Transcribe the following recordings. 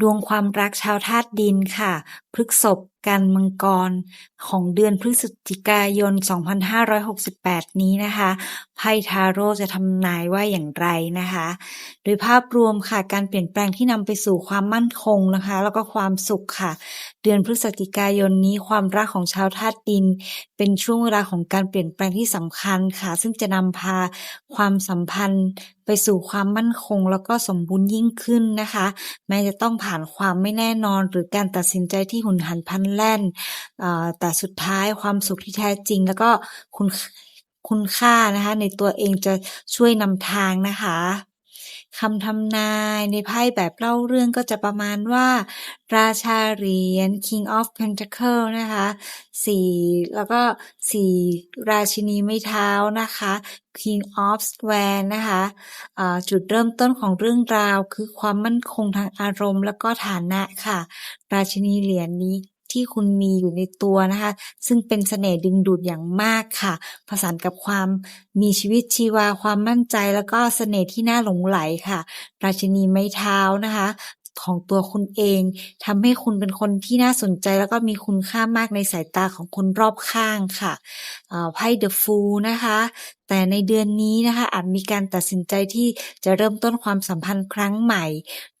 ดวงความรักชาวธาตุดินค่ะ พฤษภ กันมังกรของเดือนพฤศจิกายน 2568 นี้นะคะ ไพ่ทาโร่จะทำนายว่าอย่างไรนะคะ โดยภาพรวมค่ะการเปลี่ยนแปลงที่นำไปสู่ความมั่นคงนะคะ แล้วก็ความสุขค่ะ เดือนพฤศจิกายนนี้ความรักของชาวธาตุดิน เป็นช่วงเวลาของการเปลี่ยนแปลงที่สำคัญค่ะ ซึ่งจะนำพาความสัมพันธ์ไปสู่ความมั่นคงแล้วก็สมบูรณ์ยิ่งขึ้นนะคะ แม้จะต้องผ่านความไม่แน่นอนหรือการตัดสินใจที่หุนหันพลันแล่นแต่สุดท้ายความสุขที่แท้จริง แล้วก็คุณคุณค่านะคะ ในตัวเองจะช่วยนำทางนะคะคำทำนายในไพ่แบบเล่าเรื่องก็จะประมาณว่า ราชาเหรียญ King of Pentacle นะคะสี่แล้วก็สี่ราชินีไม้เท้านะคะ King of Swords นะคะะจุดเริ่มต้นของเรื่องราวคือความมั่นคงทางอารมณ์ แล้วก็ฐานะค่ะ ราชินีเหรียญนี้ ที่คุณมีอยู่ในตัวนะคะ ซึ่งเป็นเสน่ห์ดึงดูดอย่างมากค่ะ ผสานกับความมีชีวิตชีวาความมั่นใจ แล้วก็เสน่ห์ที่น่าหลงไหลค่ะ ราชินีไม้เท้านะคะ ของตัวคุณเองทำให้คุณเป็นคนที่น่าสนใจ แล้วก็มีคุณค่ามากในสายตาของคนรอบข้างค่ะไพ่เดอะฟูนะคะ แต่ในเดือนนี้นะคะอาจมีการตัดสินใจที่จะเริ่มต้นความสัมพันธ์ครั้งใหม่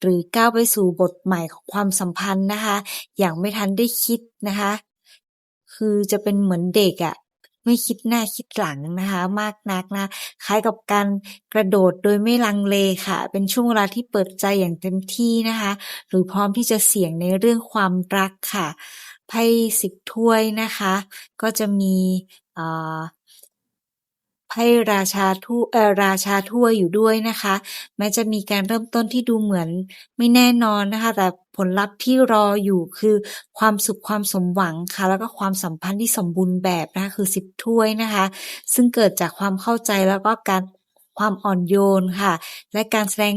หรือก้าวไปสู่บทใหม่ของความสัมพันธ์นะคะ อย่างไม่ทันได้คิดนะคะ คือจะเป็นเหมือนเด็กอะ่ะ ไม่คิดหน้าคิดหลังนะคะ มากนักนะคล้ายกับการกระโดดโดยไม่ลังเลค่ะ เป็นช่วงเวลาที่เปิดใจอย่างเต็มที่นะคะ หรือพร้อมที่จะเสี่ยงในเรื่องความรักค่ะไพ่สิบถ้วยนะคะ ก็จะมี ให้ราชาถ้วยเอ่อราชาทั่วอยู่ด้วยนะคะ แม้จะมีการเริ่มต้นที่ดูเหมือนไม่แน่นอนนะคะ แต่ผลลัพธ์ที่รออยู่คือความสุขความสมหวังค่ะ แล้วก็ความสัมพันธ์ที่สมบูรณ์แบบนะคะคือสิบถ้วยนะคะ ซึ่งเกิดจากความเข้าใจแล้วก็การ ความอ่อนโยนค่ะ และการแสดง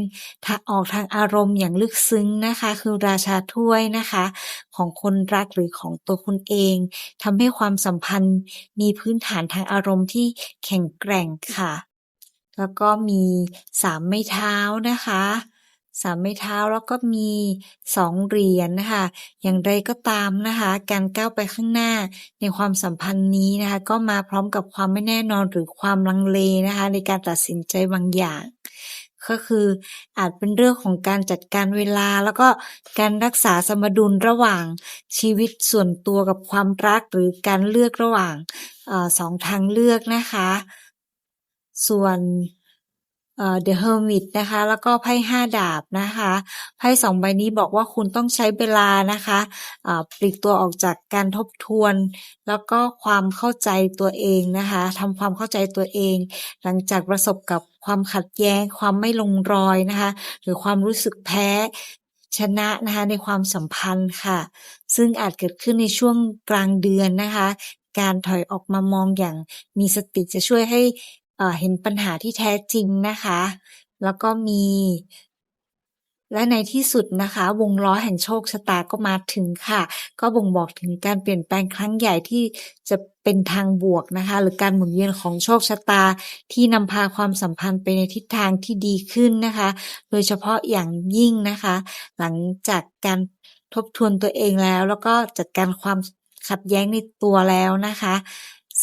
ออกทางอารมณ์อย่างลึกซึ้งนะคะ คือราชาถ้วยนะคะ ของคนรักหรือของตัวคุณเองทำให้ความสัมพันธ์มีพื้นฐานทางอารมณ์ที่แข็งแกร่งค่ะ แล้วก็มีสามไม้เท้านะคะ สามไม้เท้าแล้วก็มีสองเหรียญนะคะ อย่างไรก็ตามนะคะ การก้าวไปข้างหน้าในความสัมพันธ์นี้นะคะ ก็มาพร้อมกับความไม่แน่นอนหรือความลังเลนะคะ ในการตัดสินใจบางอย่าง ก็คืออาจเป็นเรื่องของการจัดการเวลา แล้วก็การรักษาสมดุลระหว่างชีวิตส่วนตัวกับความรักหรือการเลือกระหว่างอสองทางเลือกนะคะ ส่วน เอ่อ The Hermit นะคะ แล้วก็ไพ่ห้าดาบนะคะไพ่สองใบนี้บอกว่าคุณต้องใช้เวลานะคะปลีกตัวออกจากการทบทวน แล้วก็ความเข้าใจตัวเองนะคะทำความเข้าใจตัวเอง หลังจากประสบกับความขัดแย้ง ความไม่ลงรอยนะคะ หรือความรู้สึกแพ้ชนะนะคะในความสัมพันธ์ค่ะ ซึ่งอาจเกิดขึ้นในช่วงกลางเดือนนะคะ การถอยออกมามองอย่างมีสติจะช่วยให้ เห็นปัญหาที่แท้จริงนะคะ แล้วก็มี และในที่สุดนะคะ วงล้อแห่งโชคชะตาก็มาถึงค่ะ ก็บ่งบอกถึงการเปลี่ยนแปลงครั้งใหญ่ที่จะเป็นทางบวกนะคะ หรือการหมุนเวียนของโชคชะตาที่นำพาความสัมพันธ์ไปในทิศทางที่ดีขึ้นนะคะ โดยเฉพาะอย่างยิ่งนะคะ หลังจากการทบทวนตัวเองแล้ว แล้วก็จัดการความขัดแย้งในตัวแล้วนะคะ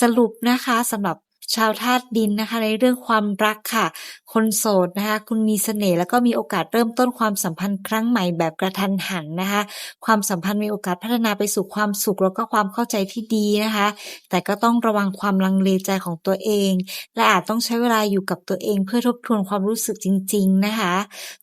สรุปนะคะสำหรับ ชาวธาตุดินนะคะ ในเรื่องความรักค่ะ คนโสดนะคะ คุณมีเสน่ห์แล้วก็มีโอกาสเริ่มต้นความสัมพันธ์ครั้งใหม่แบบกระทันหันนะคะ ความสัมพันธ์มีโอกาสพัฒนาไปสู่ความสุขแล้วก็ความเข้าใจที่ดีนะคะ แต่ก็ต้องระวังความลังเลใจของตัวเอง และอาจต้องใช้เวลาอยู่กับตัวเองเพื่อทบทวนความรู้สึกจริง ๆนะคะ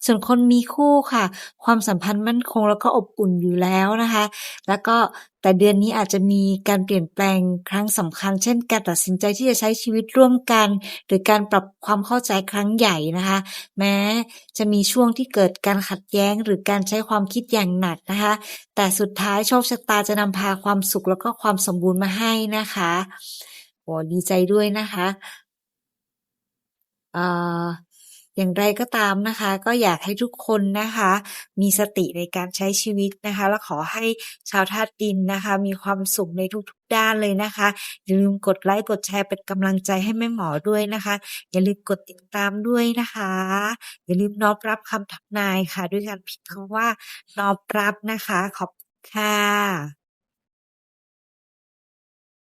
ส่วนคนมีคู่ค่ะ ความสัมพันธ์มั่นคงแล้วก็อบอุ่นอยู่แล้วนะคะ แล้วก็ แต่เดือนนี้อาจจะมีการเปลี่ยนแปลงครั้งสำคัญ เช่น การตัดสินใจที่จะใช้ชีวิตร่วมกัน หรือการปรับความเข้าใจครั้งใหญ่นะคะ แม้จะมีช่วงที่เกิดการขัดแย้ง หรือการใช้ความคิดอย่างหนักนะคะ แต่สุดท้ายโชคชะตาจะนำพาความสุขแล้วก็ความสมบูรณ์มาให้นะคะโอ้ดีใจด้วยนะคะอ่า อย่างไรก็ตามนะคะ ก็อยากให้ทุกคนนะคะ มีสติในการใช้ชีวิตนะคะ และขอให้ชาวธาตุดินนะคะ มีความสุขในทุกๆด้านเลยนะคะอย่าลืมกดไลค์กดแชร์เป็นกำลังใจให้แม่หมอด้วยนะคะ อย่าลืมกดติดตามด้วยนะคะ อย่าลืมน้อมรับคำทำนายค่ะ ด้วยการพิมพ์คำว่าน้อมรับนะคะ ขอบคุณค่ะ